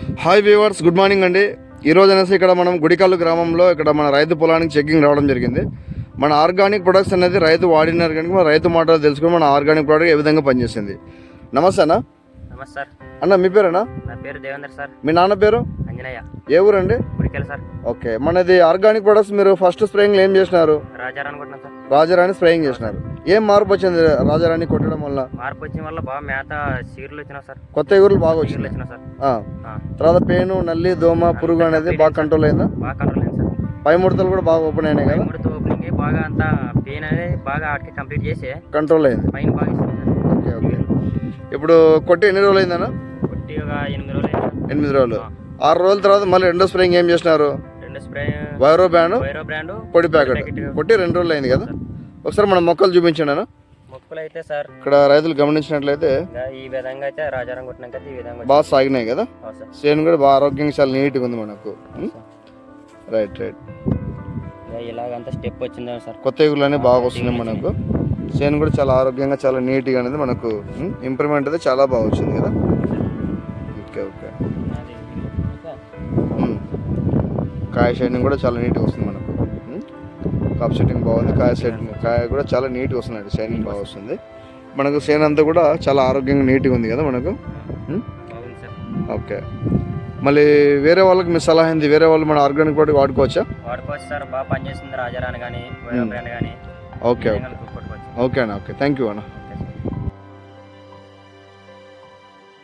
Hi viewers good morning అండి. ఈ రోజు అనేసి ఇక్కడ మనం గుడికల్లు గ్రామంలో ఇక్కడ మన రైతు పొలానికి చెకింగ్ రావడం జరిగింది. మన ఆర్గానిక్ ప్రొడక్ట్స్ అనేది రైతు వాడినారు కనుక మన రైతు మాటలు తెలుసుకుని మన ఆర్గానిక్ ప్రోడక్ట్ ఏ విధంగా పనిచేసింది. నమస్తే అన్న. నమస్తే అన్న మీ పేరేనా? నా పేరు దేవేందర్ సార్. మీ నాన్న పేరు? అంజనయ్య. ఏ ఊరండి? గుడికెళ్ళి సార్. ఓకే మనది ఆర్గానిక్ ప్రొడక్ట్స్ మీరు ఫస్ట్ స్ప్రేయింగ్ ఏం చేసినారు? సార్. రాజారాణి స్ప్రేయింగ్ చేసినారు. ఏం మార్పు వచ్చింది రాజారాణి కొట్టడం వల్ల? మార్పు వచ్చిన వల్ల బాగా మేత చీరలు వచ్చినావు సార్. కొత్త ఎగురులు బాగా వచ్చింది సార్. తర్వాత పెయిన్ నల్లి దోమ పురుగు అనేది బాగా కంట్రోల్ అయిందా? బాగా కంట్రోల్ అయింది సార్. పై ముడతలు కూడా బాగా ఓపెన్ అయినాయి కదా? మూడుతో ఓపెనింగ్ బాగా అంతా పెయిన్ అనేది బాగా ఆడికి కంప్లీట్ చేసి కంట్రోల్ అయింది. పైన బాగా ఓకే ఓకే. ఇప్పుడు కొట్టి ఎన్ని రోజులు అయిందన్న కొట్టి ఒక ఎనిమిది రోజులు. ఎనిమిది రోజులు. ఆరు రోజుల తర్వాత మళ్ళీ రెండో స్ప్రేయింగ్ ఏం చేసినారు? రెండు స్ప్రే వైరో బ్యాండ్ వైరో బ్రాండ్ పొడి ప్యాకెట్. కొట్టి రెండు రోజులు అయింది కదా? ఒకసారి మన మొక్కలు చూపించండి అన్న. మొక్కలు అయితే సార్ ఇక్కడ రైతులు గమనించినట్లయితే ఈ విధంగా అయితే రాజారాం ఈ విధంగా. బాగా సాగినాయి కదా? చేను కూడా బాగా ఆరోగ్యంగా చాలా నీట్గా ఉంది మనకు. Right right. ఇలాగంతా స్టెప్ వచ్చిందా సార్. కొత్త ఎగురులు బాగా వస్తున్నాయి మనకు. చేను కూడా చాలా ఆరోగ్యంగా చాలా నీట్గా అనేది మనకు ఇంప్రూవ్మెంట్ అయితే చాలా బాగా వచ్చింది కదా? Okay okay. కాయ షైనింగ్ కూడా చాలా నీట్గా వస్తుంది. కాప్ సెట్టింగ్ బాగుంది. కాయ సెట్టింగ్ కాయ కూడా చాలా నీట్గా వస్తుంది షైనింగ్ బాగా వస్తుంది. మనకు సేన్ అంతా కూడా చాలా ఆరోగ్యంగా నీట్గా ఉంది కదా మనకు? ఓకే మళ్ళీ వేరే వాళ్ళకి మీ సలహా ఏంది? వేరే వాళ్ళు మన ఆర్గానిక్ ప్రోడక్ట్ వాడుకోవచ్చా? వాడుకోవచ్చు సార్. బాగా పనిచేస్తుంది రాజారాని కానీ ఓకే ఓకే ఓకే అన్న ఓకే థ్యాంక్ యూ అన్న.